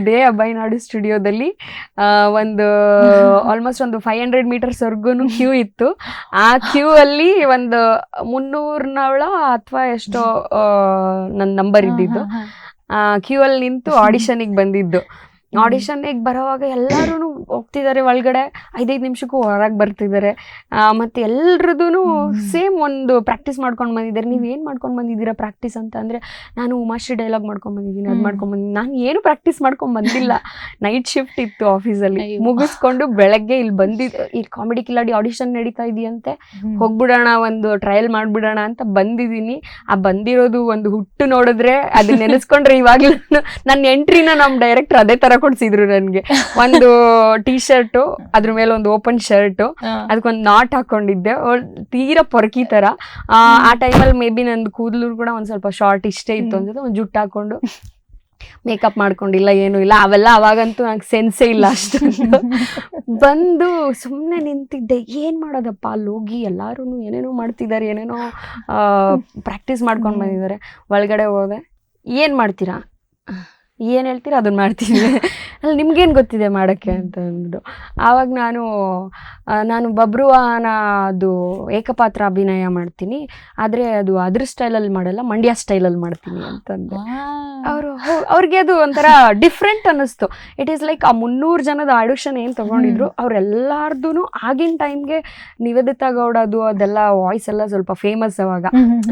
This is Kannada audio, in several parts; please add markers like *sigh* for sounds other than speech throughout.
ಇದೇ ಅಬ್ಬಾಯಿನಾಡು ಸ್ಟುಡಿಯೋದಲ್ಲಿ. ಒಂದು ಆಲ್ಮೋಸ್ಟ್ ಒಂದು ಫೈವ್ ಹಂಡ್ರೆಡ್ ಮೀಟರ್ಸ್ ವರ್ಗು ಕ್ಯೂ ಇತ್ತು. ಆ ಕ್ಯೂ ಅಲ್ಲಿ ಒಂದು ಮುನ್ನೂರ್ನವಳ ಅಥವಾ ಎಷ್ಟೋ ನನ್ನ ನಂಬರ್ ಇದ್ದಿದ್ದು. ಆ ಕ್ಯೂ ಅಲ್ಲಿ ನಿಂತು ಆಡಿಷನಿಗೆ ಬಂದಿದ್ದು. ಆಡಿಷನ್ಗೆ ಬರೋವಾಗ ಎಲ್ಲರೂ ಹೋಗ್ತಿದ್ದಾರೆ ಒಳಗಡೆ ಐದೈದು ನಿಮಿಷಕ್ಕೂ ಹೊರಗೆ ಬರ್ತಿದ್ದಾರೆ. ಮತ್ತೆ ಎಲ್ರದ್ದು ಸೇಮ್ ಒಂದು ಪ್ರಾಕ್ಟೀಸ್ ಮಾಡ್ಕೊಂಡು ಬಂದಿದ್ದಾರೆ. ನೀವು ಏನು ಮಾಡ್ಕೊಂಡು ಬಂದಿದ್ದೀರಾ ಪ್ರಾಕ್ಟೀಸ್ ಅಂತ ಅಂದರೆ ನಾನು ಉಮಾಶ್ರೀ ಡೈಲಾಗ್ ಮಾಡ್ಕೊಂಡು ಬಂದಿದ್ದೀನಿ ಅದು. ಮಾಡ್ಕೊಂಡು ಬಂದಿದ್ದೀನಿ. ನಾನು ಏನು ಪ್ರಾಕ್ಟೀಸ್ ಮಾಡ್ಕೊಂಡು ಬಂದಿಲ್ಲ. ನೈಟ್ ಶಿಫ್ಟ್ ಇತ್ತು ಆಫೀಸಲ್ಲಿ ಮುಗಿಸ್ಕೊಂಡು ಬೆಳಗ್ಗೆ ಇಲ್ಲಿ ಬಂದಿದ್ದು ಈ ಕಾಮಿಡಿ ಕಿಲಾಡಿ ಆಡಿಷನ್ ನಡೀತಾ ಇದೆಯಂತೆ ಹೋಗ್ಬಿಡೋಣ ಒಂದು ಟ್ರಯಲ್ ಮಾಡಿಬಿಡೋಣ ಅಂತ ಬಂದಿದ್ದೀನಿ. ಆ ಬಂದಿರೋದು ಒಂದು ಹುಟ್ಟು ನೋಡಿದ್ರೆ ಅದನ್ನ ನೆನೆಸ್ಕೊಂಡ್ರೆ ಇವಾಗಲೂ ನನ್ನ ಎಂಟ್ರಿನ ನಮ್ಮ ಡೈರೆಕ್ಟರ್ ಅದೇ ತರ ಕೊಡ್ಸಿದ್ರು ನನ್ಗೆ. ಒಂದು ಟೀ ಶರ್ಟ್ ಅದ್ರ ಮೇಲೆ ಒಂದು ಓಪನ್ ಶರ್ಟ್ ಅದಕ್ಕೊಂದು ನಾಟ್ ಹಾಕೊಂಡಿದ್ದೆ. ತೀರಾ ಪೊರಕಿ ತರ. ಆ, ಟೈಮಲ್ಲಿ ಮೇ ಬಿ ನಂದು ಕೂದಲು ಕೂಡ ಒಂದ್ ಸ್ವಲ್ಪ ಶಾರ್ಟ್ ಇಷ್ಟೇ ಇತ್ತು ಅಂತ ಅನ್ಸುತ್ತೆ ಒಂದು ಜುಟ್ಟು ಹಾಕೊಂಡು ಮೇಕಪ್ ಮಾಡ್ಕೊಂಡಿಲ್ಲ ಏನು ಇಲ್ಲ. ಅವೆಲ್ಲ ಅವಾಗಂತೂ ನಂಗೆ ಸೆನ್ಸೇ ಇಲ್ಲ ಅಷ್ಟೊಂದು. ಬಂದು ಸುಮ್ಮನೆ ನಿಂತಿದ್ದೆ. ಏನು ಮಾಡೋದಪ್ಪ? ಅಲ್ಲಿ ಹೋಗಿ ಎಲ್ಲರೂ ಏನೇನೋ ಮಾಡ್ತಿದ್ದಾರೆ ಏನೇನೋ ಪ್ರಾಕ್ಟೀಸ್ ಮಾಡ್ಕೊಂಡು. ಬಂದಿದ್ದಾರೆ. ಒಳಗಡೆ ಹೋದೆ. ಏನು ಮಾಡ್ತೀರಾ? ಏನು ಹೇಳ್ತೀರ? ಅದನ್ನ ಮಾಡ್ತೀನಿ *laughs* ಅಲ್ಲಿ ನಿಮ್ಗೇನು ಗೊತ್ತಿದೆ ಮಾಡೋಕ್ಕೆ ಅಂತ ಅಂದ್ಬಿಟ್ಟು. ಆವಾಗ ನಾನು ನಾನು ಬಬ್ರುವಾಹನ ಅದು ಏಕಪಾತ್ರ ಅಭಿನಯ ಮಾಡ್ತೀನಿ. ಆದರೆ ಅದು ಅದ್ರ ಸ್ಟೈಲಲ್ಲಿ ಮಾಡಲ್ಲ ಮಂಡ್ಯ ಸ್ಟೈಲಲ್ಲಿ ಮಾಡ್ತೀನಿ ಅಂತಂದೆ. ಅವರು ಅವ್ರಿಗೆ ಅದು ಒಂಥರ ಡಿಫ್ರೆಂಟ್ ಅನ್ನಿಸ್ತು. ಇಟ್ ಈಸ್ ಲೈಕ್ ಆ ಮುನ್ನೂರು ಜನದ ಆಡಿಷನ್ ಏನು ತಗೊಂಡಿದ್ರು ಅವ್ರೆಲ್ಲಾರ್ದು ಆಗಿನ ಟೈಮ್ಗೆ ನಿವೇದಿತಾ ಗೌಡದು ಅದೆಲ್ಲ ವಾಯ್ಸ್ ಎಲ್ಲ ಸ್ವಲ್ಪ ಫೇಮಸ್ ಅವಾಗ.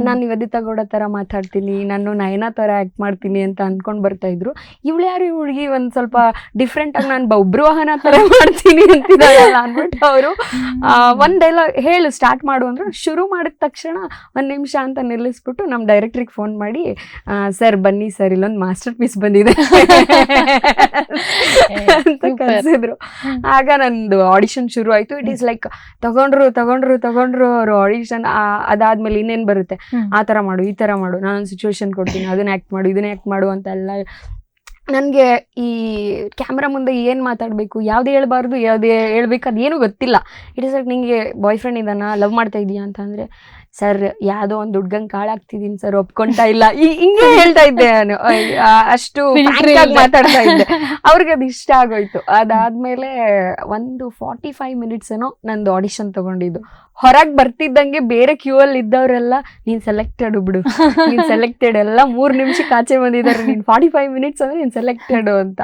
ನಾನು ನಿವೇದಿತಾ ಗೌಡ ಥರ ಮಾತಾಡ್ತೀನಿ ನಾನು ನಯನ ಥರ ಆ್ಯಕ್ಟ್ ಮಾಡ್ತೀನಿ ಅಂತ ಅಂದ್ಕೊಂಡು ಬರ್ತಾ ಇದ್ರು. ಇವಳು ಯಾರು? ಈ ಹುಡುಗಿ ಒಂದು ಸ್ವಲ್ಪ ಡಿಫ್ರೆಂಟ್ ಆಗಿ ನಾನು ಒಬ್ರು ವಾಹನ ಥರ ಮಾಡ್ತೀನಿ ಅಂತಿದ್ದಾರಲ್ಲ ಅಂದ್ಬಿಟ್ಟು ಅವರು ಒಂದೆಲ್ಲ ಹೇಳು ಸ್ಟಾರ್ಟ್ ಮಾಡು ಅಂದ್ರೆ. ಶುರು ಮಾಡಿದ ತಕ್ಷಣ ಒಂದು ನಿಮಿಷ ಅಂತ ನಿಲ್ಲಿಸ್ಬಿಟ್ಟು ನಮ್ಮ ಡೈರೆಕ್ಟ್ರಿಗೆ ಫೋನ್ ಮಾಡಿ ಸರ್ ಬನ್ನಿ ಸರ್ ಇಲ್ಲೊಂದು ಮಾಸ್ಟರ್ ಪೀಸ್ ಬಂದಿದೆ. ಅಂತ ಕಲಿಸಿದ್ರು ಕರೆಸಿದ್ರು. ಆಗ ನಂದು ಆಡಿಷನ್ ಶುರು ಆಯ್ತು. ಇಟ್ ಈಸ್ ಲೈಕ್ ತಗೊಂಡ್ರು ತಗೊಂಡ್ರು ತಗೊಂಡ್ರು ಅವರು ಆಡಿಷನ್ ಅದಾದ್ಮೇಲೆ ಇನ್ನೇನ್ ಬರುತ್ತೆ? ಆ ಥರ ಮಾಡು ಈ ಥರ ಮಾಡು. ನಾನೊಂದು ಸಿಚುವೇಶನ್ ಕೊಡ್ತೀನಿ. ಅದನ್ನ ಆ್ಯಕ್ಟ್ ಮಾಡು ಇದನ್ನ ಆ್ಯಕ್ಟ್ ಮಾಡು ಅಂತ ಎಲ್ಲ ನನಗೆ ಈ ಕ್ಯಾಮ್ರಾ ಮುಂದೆ ಏನು ಮಾತಾಡಬೇಕು? ಯಾವ್ದು ಹೇಳ್ಬಾರ್ದು ಯಾವ್ದು ಹೇಳ್ಬೇಕು ಏನೂ ಗೊತ್ತಿಲ್ಲ. ಇಟ್ ಇಸ್ ಲೈಕ್ ನಿಮಗೆ ಬಾಯ್ ಫ್ರೆಂಡ್ ಇದ್ದಾನ ಲವ್ ಮಾಡ್ತಾ ಇದೀಯಾ ಅಂತ ಅಂದರೆ ಸರ್ ಯಾವುದೋ ಒಂದು ಹುಡ್ಗಂಗೆ ಕಾಳಾಗ್ತಿದ್ದೀನಿ ಸರ್ ಒಪ್ಕೊಂತಾ ಇಲ್ಲ? ಈ- ಹಿಂಗೆ *laughs* ಹೇಳ್ತಾ ಇದ್ದೆ ನಾನು. ಅಷ್ಟು. ಮಾತಾಡ್ತಾ ಇದ್ದೆ. *laughs* ಅವ್ರಿಗೆ ಅದು ಇಷ್ಟ ಆಗೋಯ್ತು. ಅದಾದ್ಮೇಲೆ ಒಂದು ಫಾರ್ಟಿ ಫೈವ್ ಮಿನಿಟ್ಸ್ ಏನೋ ನಂದು ಆಡಿಷನ್ ತಗೊಂಡಿದ್ದು. ಹೊರಗೆ ಬರ್ತಿದ್ದಂಗೆ ಬೇರೆ ಕ್ಯೂ ಅಲ್ಲಿ ಇದ್ದವರೆಲ್ಲ ನೀನ್ ಸೆಲೆಕ್ಟೆಡ್ ಬಿಡು. ನೀನ್ *laughs* ಸೆಲೆಕ್ಟೆಡ್ ಎಲ್ಲ ಮೂರ್ ನಿಮಿಷಕ್ಕೆ ಆಚೆ ಬಂದಿದ್ದಾರೆ. ನೀನ್ ಫಾರ್ಟಿ ಫೈವ್ ಮಿನಿಟ್ಸ್ ಅಂದ್ರೆ ನೀನ್ ಸೆಲೆಕ್ಟೆಡ್ ಅಂತ.